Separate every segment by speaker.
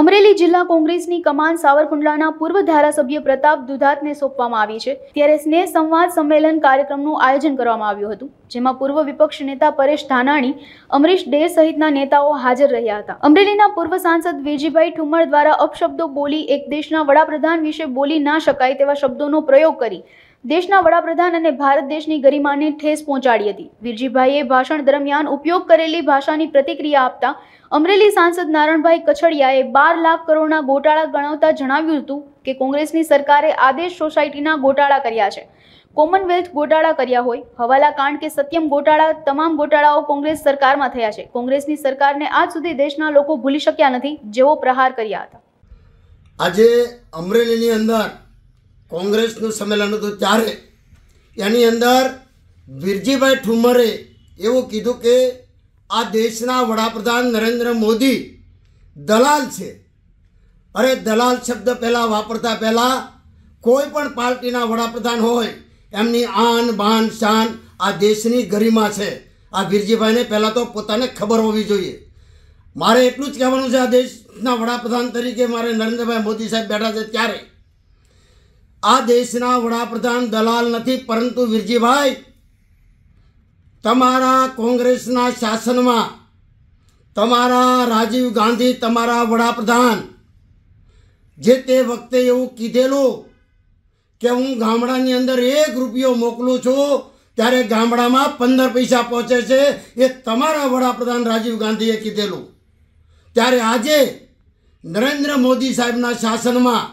Speaker 1: અમરેલી જિલ્લા કોંગ્રેસની કમાન સાવરકુંડલાના પૂર્વ ધારાસભ્ય પ્રતાપ દુધાતને સોંપવામાં આવી છે. ત્યારે સ્નેહ સંવાદ સંમેલન કાર્યક્રમનું આયોજન કરવામાં આવ્યું હતું, જેમાં પૂર્વ વિપક્ષ નેતા પરેશ ધાનાણી, અમરીશ ડે સહિતના નેતાઓ હાજર રહ્યા હતા. અમરેલીના પૂર્વ સાંસદ વેજીભાઈ ઠુમર દ્વારા અપશબ્દો બોલી એક દેશના વડાપ્રધાન વિશે બોલી ના શકાય તેવા શબ્દોનો પ્રયોગ કરી દેશના વડાપ્રધાન અને ભારત દેશની ગરિમાને ઠેસ પહોંચાડી હતી. વિરજીભાઈએ ભાષણ દરમિયાન ઉપયોગ કરેલી ભાષાની પ્રતિક્રિયા આપતા અમરેલી સાંસદ નારણભાઈ કછડિયાએ બાર લાખ કરોડના ગોટાળા ગણાવતા જણાવ્યું હતું કે કોંગ્રેસની સરકારે આદેશ સોસાયટીના ગોટાળા કર્યા છે. કોમનવેલ્થ ગોટાળા કર્યા હોય, હવાલા કાંડ કે સત્યમ ગોટાળા, તમામ ગોટાળાઓ કોંગ્રેસ સરકારમાં થયા છે. કોંગ્રેસની સરકારને આજ સુધી દેશના લોકો ભૂલી શક્યા નથી જેવો પ્રહાર કર્યા હતા.
Speaker 2: આજે અમરેલીની અંદર કોંગ્રેસનું સંમેલન હતું ત્યારે. એની અંદર વિરજીભાઈ ઠુમરે એવું કીધું કે આ દેશના વડાપ્રધાન નરેન્દ્ર મોદી દલાલ છે. અરે દલાલ શબ્દ પહેલાં વાપરતા પહેલાં કોઈ પણ પાર્ટીના વડાપ્રધાન હોય, એમની આન, બાન, શાન આ દેશની ગરિમા છે. આ વિરજીભાઈને પહેલાં તો પોતાને ખબર હોવી જોઈએ. મારે એટલું જ કહેવાનું છે આ દેશના વડાપ્રધાન તરીકે મારે નરેન્દ્રભાઈ મોદી સાહેબ બેઠા છે ત્યારે. આ દેશના વડાપ્રધાન દલાલ નથી, પરંતુ વિરજીભાઈ, તમારા કોંગ્રેસના શાસનમાં તમારા રાજીવ ગાંધી તમારા વડાપ્રધાન જે તે વખતે એવું કીધેલું કે હું ગામડાની અંદર એક રૂપિયો મોકલું છું, ત્યારે ગામડામાં પંદર પૈસા પહોંચે છે, એ તમારા વડાપ્રધાન રાજીવ ગાંધીએ કીધેલું. ત્યારે આજે નરેન્દ્ર મોદી સાહેબના શાસનમાં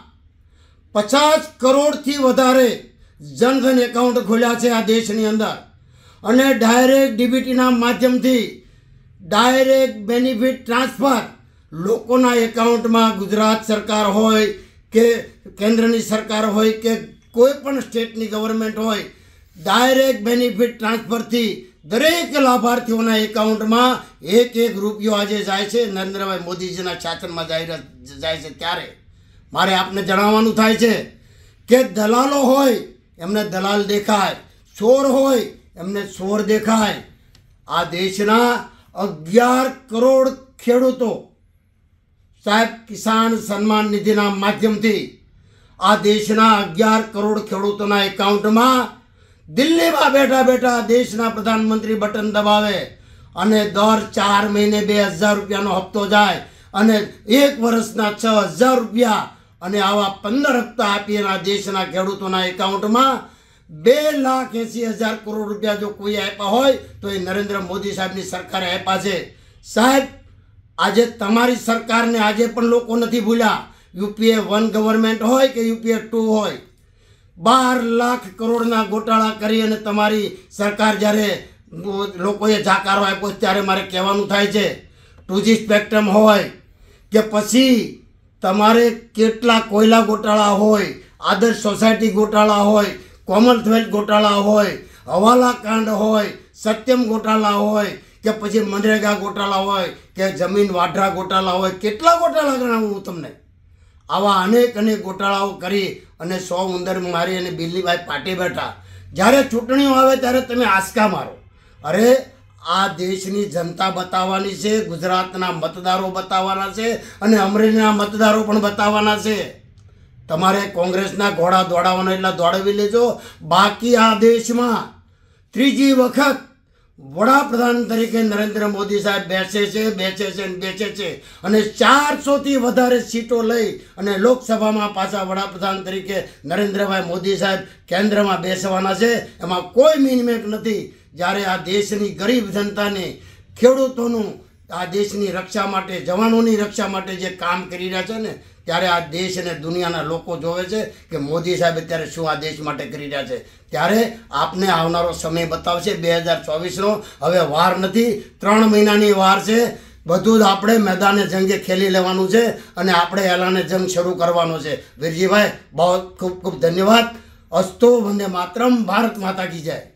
Speaker 2: પચાસ કરોડથી વધારે જનધન એકાઉન્ટ ખોલ્યા છે આ દેશની અંદર. અને ડાયરેક્ટ ડીબીટીના માધ્યમથી ડાયરેક્ટ બેનિફિટ ટ્રાન્સફર લોકોના એકાઉન્ટમાં ગુજરાત સરકાર હોય કે કેન્દ્રની સરકાર હોય કે કોઈ પણ સ્ટેટની ગવર્મેન્ટ હોય, ડાયરેક્ટ બેનિફિટ ટ્રાન્સફરથી દરેક લાભાર્થીઓના એકાઉન્ટમાં એક એક રૂપિયો આજે જાય છે. નરેન્દ્રભાઈ મોદીજીના શાસનમાં જાહેરાત જાય છે ત્યારે. મારે આપને જણાવવાનું થાય છે કે દલાલો હોય, એમને દલાલ દેખાય. ચોર હોય, એમને ચોર દેખાય. આ દેશના અગિયાર કરોડ ખેડૂતો. સાહેબ, કિસાન સન્માન નિધિના માધ્યમથી આ દેશના અગિયાર કરોડ ખેડૂતોના એકાઉન્ટમાં દિલ્હીમાં બેઠા બેઠા દેશના પ્રધાનમંત્રી બટન દબાવે અને દર ચાર મહિને બે હજાર રૂપિયાનો હપ્તો જાય અને એક વર્ષના છ હજાર રૂપિયા અને આવા પંદર હપ્તા આપી એના દેશના ખેડૂતોના એકાઉન્ટમાં બે લાખ એંસી હજાર કરોડ રૂપિયા જો કોઈ આપ્યા હોય, તો એ નરેન્દ્ર મોદી સાહેબની સરકારે આપ્યા છે. સાહેબ, આજે તમારી સરકારને આજે પણ લોકો નથી ભૂલ્યા. યુપીએ વન ગવર્મેન્ટ હોય કે યુપીએ ટુ હોય, બાર લાખ કરોડના ગોટાળા કરી અને તમારી સરકાર જ્યારે લોકોએ જાકારો આપ્યો ત્યારે મારે કહેવાનું થાય છે, ટુજી સ્પેક્ટ્રમ હોય કે પછી તમારે કેટલા કોયલા ગોટાળા હોય, આદર્શ સોસાયટી ગોટાળા હોય, કોમનવેલ્થ ગોટાળા હોય, હવાલા કાંડ હોય, સત્યમ ગોટાળા હોય, કે પછી મનરેગા ગોટાળા હોય, કે જમીન વાઢરા ગોટાળા હોય, કેટલા ગોટાળા ગણાવું હું તમને? આવા અનેક અનેક ગોટાળાઓ કરી અને સો ઉંદર મારી અને બિલ્લીભાઈ પાટી બેઠા. જ્યારે ચૂંટણીઓ આવે ત્યારે તમે આંસકા મારો. અરે આ દેશની જનતા બતાવવાની છે, ગુજરાતના મતદારો બતાવવાના છે અને અમરેલીના મતદારો પણ બતાવવાના છે. તમારે કોંગ્રેસના ઘોડા દોડાવવાનો એટલા દોડાવી લેજો. બાકી આ દેશમાં ત્રીજી વખત વડાપ્રધાન તરીકે નરેન્દ્ર મોદી સાહેબ બેસે છે બેસે છે અને બેસે છે. અને ચારસોથી વધારે સીટો લઈ અને લોકસભામાં પાછા વડાપ્રધાન તરીકે નરેન્દ્રભાઈ મોદી સાહેબ કેન્દ્રમાં બેસવાના છે. એમાં કોઈ મિનમેક નથી. જ્યારે આ દેશની ગરીબ જનતાને ખેડૂતોનું આ દેશની રક્ષા માટે, જવાનોની રક્ષા માટે જે કામ કરી રહ્યા છે ને, ત્યારે આ દેશ અને દુનિયાના લોકો જોવે છે કે મોદી સાહેબ અત્યારે શું આ દેશ માટે કરી રહ્યા છે. ત્યારે આપને આવનારો સમય બતાવશે બે હજાર ચોવીસનો. હવે વાર નથી, ત્રણ મહિનાની વાર છે. બધું જ આપણે મેદાને જંગે ખેલી લેવાનું છે અને આપણે એલાને જંગ શરૂ કરવાનો છે. વીરજીભાઈ, બહુ ખૂબ ખૂબ ધન્યવાદ. અસ્તો વંદે માતરમ. ભારત માતા કી જાય.